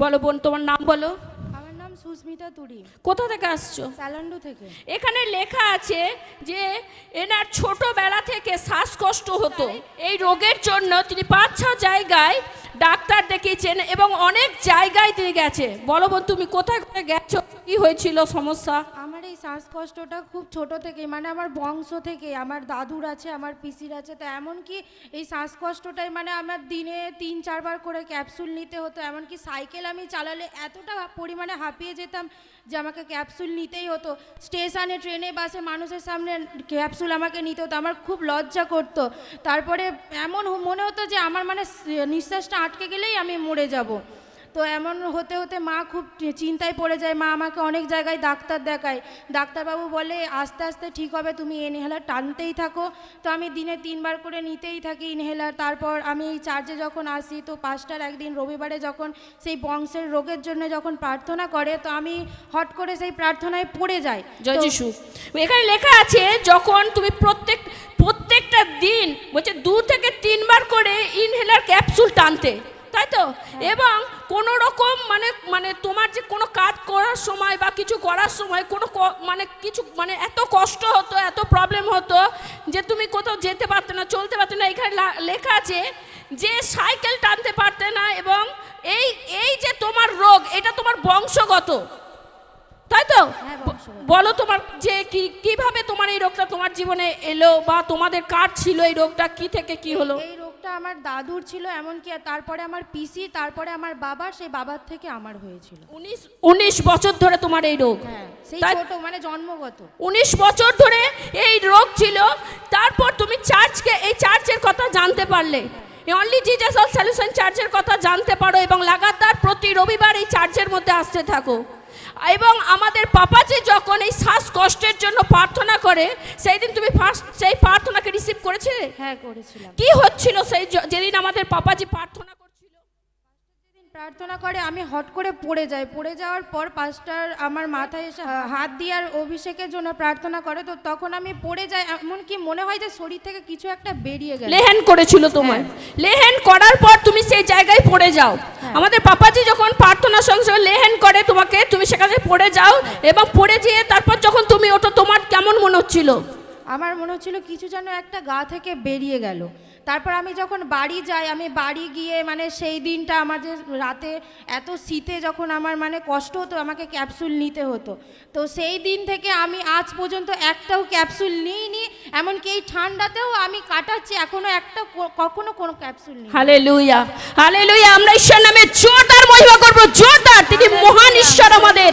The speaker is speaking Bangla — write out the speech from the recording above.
বলো বোন তোমার নাম বলো। আমার নাম সুস্মিতা তুরি। কোথা থেকে আসছো? স্যালান্ডু থেকে। এখানে লেখা আছে যে এনার ছোটবেলা থেকে শ্বাসকষ্ট হতো। এই রোগের জন্য তিনি পাঁচ ছ জায়গায় ডাক্তার দেখিয়েছেন এবং অনেক জায়গায় তিনি গেছে। বলো বোন তুমি কোথায় কোথায় গেছো? কি হয়েছিল সমস্যা? শ্বাসকষ্টটা খুব ছোট থেকে মানে আমার বংশ থেকে, আমার দাদুর আছে, আমার পিসির আছে, তো এমনকি এই শ্বাসকষ্টটাই মানে আমার দিনে তিন, চারবার করে ক্যাপসুল নিতে হতো, এমনকি সাইকেল আমি চালালে এতটা পরিমাণে হাঁপিয়ে যেতাম যে আমাকে ক্যাপসুল নিতেই হতো। স্টেশনে, ট্রেনে, বাসে মানুষের সামনে ক্যাপসুল আমাকে নিতে হতো, আমার খুব লজ্জা করতো। তারপরে এমন মনে হতো যে আমার মানে নিঃশ্বাসটা আটকে গেলেই আমি মরে যাব। তো এমন হতে হতে মা খুব চিন্তায় পড়ে যায়। মা আমাকে অনেক জায়গায় ডাক্তার দেখায়। ডাক্তারবাবু বলে আস্তে আস্তে ঠিক হবে তুমি ইনহেলার টানতেই থাকো। তো আমি দিনে তিনবার করে নিতেই থাকি ইনহেলার। তারপর আমি এই চার্জে যখন আসি তো পাঁচটার একদিন রবিবারে যখন সেই বংশের রোগের জন্য যখন প্রার্থনা করে তো আমি হট করে সেই প্রার্থনায় পড়ে যাই। জয় যিশু। এখানে লেখা আছে যখন তুমি প্রত্যেক প্রত্যেকটা দিন বলছে দু থেকে তিনবার করে ইনহেলার ক্যাপসুল টানতে। তাই তো এবং কোনো রকম মানে মানে তোমার যে কোনো কাজ করার সময় বা কিছু করার সময় কোনো মানে কিছু মানে এত কষ্ট হতো এত প্রবলেম হতো যে তুমি কোথাও যেতে পারতে না চলতে পারতে না। এখানে লেখা আছে যে সাইকেল টানতে পারতে না এবং এই এই যে তোমার রোগ এটা তোমার বংশগত। তাই তো হ্যাঁ, বলো তোমার যে কি কীভাবে তোমার এই রোগটা তোমার জীবনে এলো বা তোমাদের কার ছিল এই রোগটা কি থেকে কি হলো? আমার দাদুর ছিল এমনকি তারপরে আমার পিসি তারপরে আমার বাবার সেই বাবার থেকে আমার হয়েছিল। উনিশ উনিশ বছর ধরে তোমার এই রোগ। হ্যাঁ সেই ছোট মানে জন্মগত। উনিশ বছর ধরে এই রোগ ছিল তারপর তুমি চার্চকে এই চার্চের কথা জানতে পারলে। অনলি জিজাস অল সলিউশন চার্চের কথা জানতে পারো এবং লাগাতার প্রতি রবিবার এই চার্চের মধ্যে আসতে থাকো। এবং আমাদের পাপাজি যখন এই শ্বাসকষ্টের জন্য প্রার্থনা করে সেই দিন তুমি ফার্স্ট সেই প্রার্থনাকে রিসিভ করেছিলে? হ্যাঁ করেছিলাম। কি হচ্ছিল সেই যেদিন আমাদের পাপাজি প্রার্থনা প্রার্থনা করে আমি হট করে পড়ে যাই। পড়ে যাওয়ার পর পাস্টার আমার মাথায় এসে হাত দিয়ে আর অভিষেকের জন্য প্রার্থনা করে তো তখন আমি পড়ে যাই। এমনকি মনে হয় যে শরীর থেকে কিছু একটা বেরিয়ে গেল? লেহেন করেছিল তোমার লেহেন করার পর তুমি সেই জায়গায় পড়ে যাও। আমাদের পাপাজি যখন প্রার্থনা সঙ্গে লেহেন করে তোমাকে তুমি সেখানে পড়ে যাও এবং পড়ে যেয়ে তারপর যখন তুমি ওঠো তোমার কেমন মনে হচ্ছিল? আমার মনে হচ্ছিল কিছু যেন একটা গা থেকে বেরিয়ে গেল। তারপর আমি যখন বাড়ি যাই, আমি বাড়ি গিয়ে মানে সেই দিনটা আমার যে রাতে এত শীতে যখন আমার মানে কষ্ট হতো, আমাকে ক্যাপসুল নিতে হতো। তো সেই দিন থেকে আমি আজ পর্যন্ত একটাও ক্যাপসুল নিইনি, এমনকি এই ঠান্ডাতেও আমি কাটাচ্ছি, এখনও একটা কখনো কোনো ক্যাপসুল নিই হালে লুইয়া হালে লুইয়া আমরা ঈশ্বর নামে জোরদার মহিমা করব, জোরদার, তিনি মহান ঈশ্বর আমাদের।